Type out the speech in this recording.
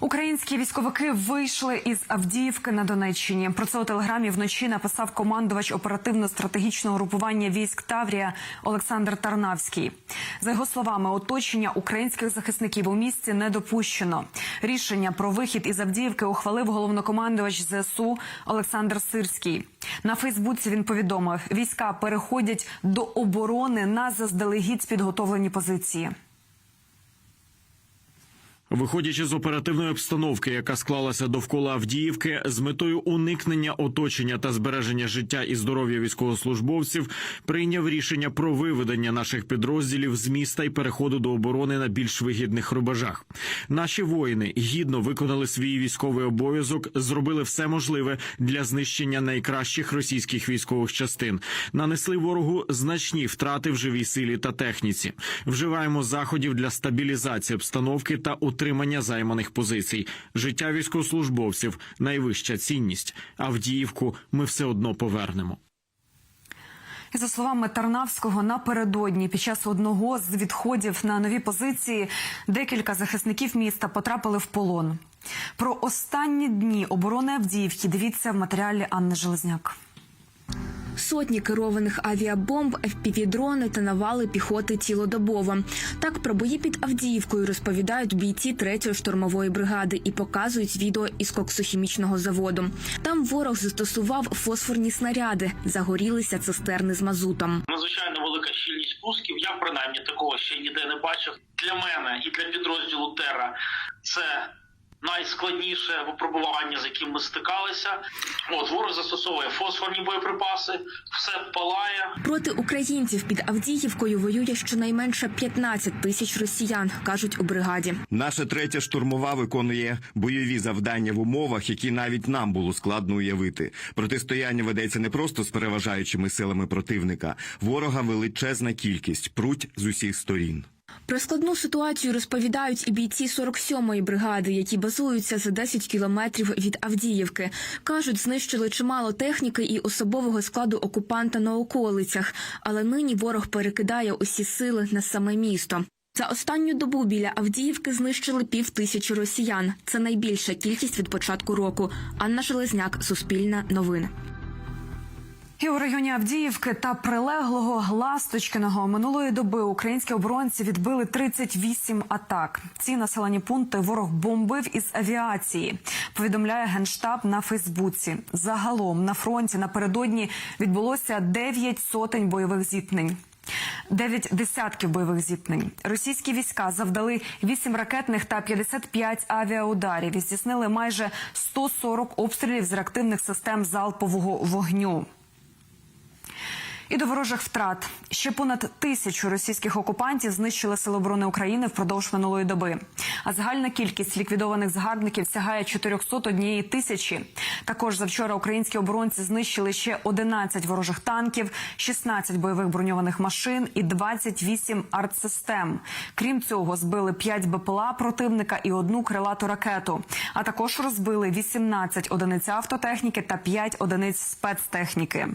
Українські військовики вийшли із Авдіївки на Донеччині. Про це у телеграмі вночі написав командувач оперативно-стратегічного групування військ Таврія Олександр Тарнавський. За його словами, оточення українських захисників у місті не допущено. Рішення про вихід із Авдіївки ухвалив головнокомандувач ЗСУ Олександр Сирський. На Фейсбуці він повідомив: війська переходять до оборони на заздалегідь підготовлені позиції. Виходячи з оперативної обстановки, яка склалася довкола Авдіївки, з метою уникнення оточення та збереження життя і здоров'я військовослужбовців, прийняв рішення про виведення наших підрозділів з міста і переходу до оборони на більш вигідних рубежах. Наші воїни гідно виконали свій військовий обов'язок, зробили все можливе для знищення найкращих російських військових частин, нанесли ворогу значні втрати в живій силі та техніці. Вживаємо заходів для стабілізації обстановки та утримання займаних позицій. Життя військовослужбовців найвища цінність. Авдіївку ми все одно повернемо. За словами Тарнавського, напередодні під час одного з відходів на нові позиції декілька захисників міста потрапили в полон. Про останні дні оборони Авдіївки дивіться в матеріалі Анни Железняк. Сотні керованих авіабомб, FPV-дрони та навали піхоти цілодобово. Так про бої під Авдіївкою розповідають бійці 3-ї штурмової бригади і показують відео із коксохімічного заводу. Там ворог застосував фосфорні снаряди, загорілися цистерни з мазутом. надзвичайно велика щільність пусків. Я принаймні такого ще ніде не бачив. Для мене і для підрозділу Терра це найскладніше випробування, з яким ми стикалися. От ворог застосовує фосфорні боєприпаси, все палає. Проти українців під Авдіївкою воює щонайменше 15 тисяч росіян, кажуть у бригаді. Наша третя штурмова виконує бойові завдання в умовах, які навіть нам було складно уявити. Протистояння ведеться не просто з переважаючими силами противника. Ворога величезна кількість пруть з усіх сторін. Про складну ситуацію розповідають і бійці 47-ї бригади, які базуються за 10 кілометрів від Авдіївки. Кажуть, знищили чимало техніки і особового складу окупанта на околицях, але нині ворог перекидає усі сили на саме місто. За останню добу біля Авдіївки знищили пів тисячі росіян. Це найбільша кількість від початку року. Анна Железняк, Суспільне новини. І у районі Авдіївки та прилеглого Ласточкиного минулої доби українські оборонці відбили 38 атак. Ці населені пункти ворог бомбив із авіації. Повідомляє генштаб на Фейсбуці. Загалом на фронті напередодні відбулося 9 сотень бойових зіткнень. Дев'ять десятків бойових зіткнень. Російські війська завдали 8 ракетних та 55 авіаударів і здійснили майже 140 обстрілів з реактивних систем залпового вогню. І до ворожих втрат ще понад тисячу російських окупантів знищили Сили оборони України впродовж минулої доби. А загальна кількість ліквідованих згарбників сягає 401 тисячі. Також завчора українські оборонці знищили ще 11 ворожих танків, 16 бойових броньованих машин і 28 артсистем. Крім цього, збили 5 БПЛА противника і одну крилату ракету. А також розбили 18 одиниць автотехніки та 5 одиниць спецтехніки.